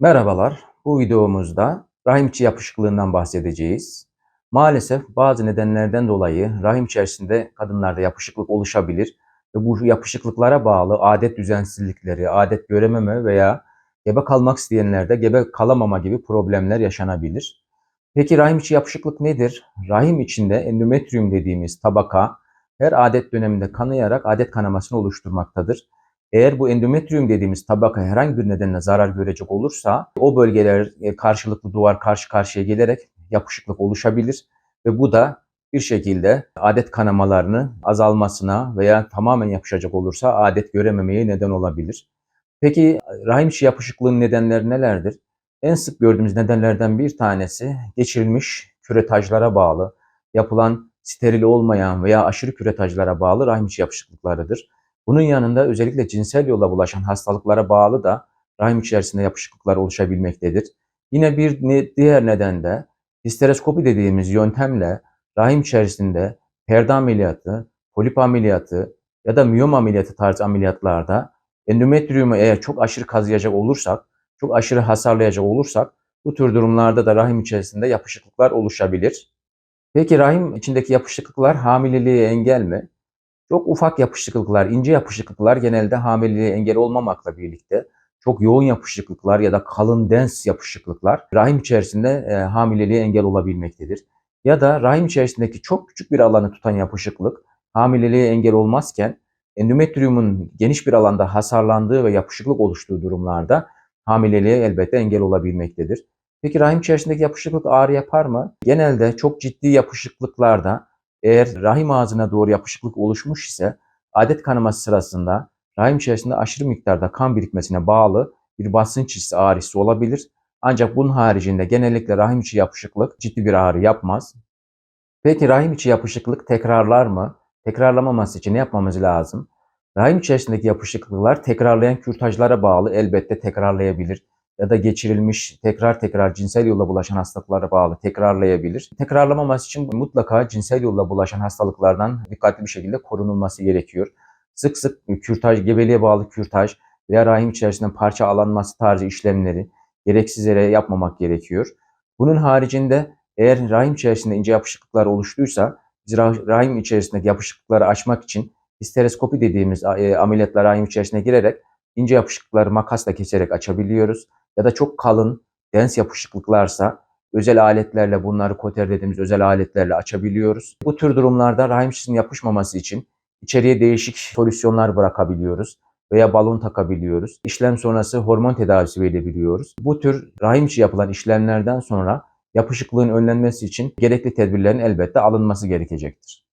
Merhabalar. Bu videomuzda rahim içi yapışıklığından bahsedeceğiz. Maalesef bazı nedenlerden dolayı rahim içerisinde kadınlarda yapışıklık oluşabilir ve bu yapışıklıklara bağlı adet düzensizlikleri, adet görememe veya gebe kalmak isteyenlerde gebe kalamama gibi problemler yaşanabilir. Peki rahim içi yapışıklık nedir? Rahim içinde endometrium dediğimiz tabaka her adet döneminde kanayarak adet kanamasını oluşturmaktadır. Eğer bu endometrium dediğimiz tabaka herhangi bir nedenle zarar görecek olursa o bölgeler e, karşılıklı duvar karşı karşıya gelerek yapışıklık oluşabilir ve bu da bir şekilde adet kanamalarını azalmasına veya tamamen yapışacak olursa adet görememeye neden olabilir. Peki rahim içi yapışıklığın nedenleri nelerdir? En sık gördüğümüz nedenlerden bir tanesi geçirilmiş küretajlara bağlı, yapılan steril olmayan veya aşırı küretajlara bağlı rahim içi yapışıklıklarıdır. Bunun yanında özellikle cinsel yolla bulaşan hastalıklara bağlı da rahim içerisinde yapışıklıklar oluşabilmektedir. Yine bir diğer neden de histeroskopi dediğimiz yöntemle rahim içerisinde perde ameliyatı, polip ameliyatı ya da miyom ameliyatı tarzı ameliyatlarda endometriyumu eğer çok aşırı kazıyacak olursak, çok aşırı hasarlayacak olursak bu tür durumlarda da rahim içerisinde yapışıklıklar oluşabilir. Peki rahim içindeki yapışıklıklar hamileliğe engel mi? Çok ufak yapışıklıklar, ince yapışıklıklar genelde hamileliğe engel olmamakla birlikte çok yoğun yapışıklıklar ya da kalın dens yapışıklıklar rahim içerisinde e, hamileliğe engel olabilmektedir. Ya da rahim içerisindeki çok küçük bir alanı tutan yapışıklık hamileliğe engel olmazken endometriumun geniş bir alanda hasarlandığı ve yapışıklık oluştuğu durumlarda hamileliğe elbette engel olabilmektedir. Peki rahim içerisindeki yapışıklık ağrı yapar mı? Genelde çok ciddi yapışıklıklarda eğer rahim ağzına doğru yapışıklık oluşmuş ise adet kanaması sırasında rahim içerisinde aşırı miktarda kan birikmesine bağlı bir basınç hissi ağrısı olabilir. Ancak bunun haricinde genellikle rahim içi yapışıklık ciddi bir ağrı yapmaz. Peki rahim içi yapışıklık tekrarlar mı? Tekrarlamaması için ne yapmamız lazım? Rahim içerisindeki yapışıklıklar tekrarlayan kürtajlara bağlı elbette tekrarlayabilir ya da geçirilmiş tekrar tekrar cinsel yolla bulaşan hastalıklara bağlı tekrarlayabilir. Tekrarlamaması için mutlaka cinsel yolla bulaşan hastalıklardan dikkatli bir şekilde korunulması gerekiyor. Sık sık kürtaj, gebeliğe bağlı kürtaj veya rahim içerisinden parça alanması tarzı işlemleri gereksiz yere yapmamak gerekiyor. Bunun haricinde eğer rahim içerisinde ince yapışıklıklar oluştuysa biz rahim içerisindeki yapışıklıkları açmak için histeroskopi dediğimiz e, ameliyatlar rahim içerisine girerek ince yapışıklıkları makasla keserek açabiliyoruz ya da çok kalın, dens yapışıklıklarsa özel aletlerle bunları koter dediğimiz özel aletlerle açabiliyoruz. Bu tür durumlarda rahim şişinin yapışmaması için içeriye değişik solüsyonlar bırakabiliyoruz veya balon takabiliyoruz. İşlem sonrası hormon tedavisi verebiliyoruz. Bu tür rahim içi yapılan işlemlerden sonra yapışıklığın önlenmesi için gerekli tedbirlerin elbette alınması gerekecektir.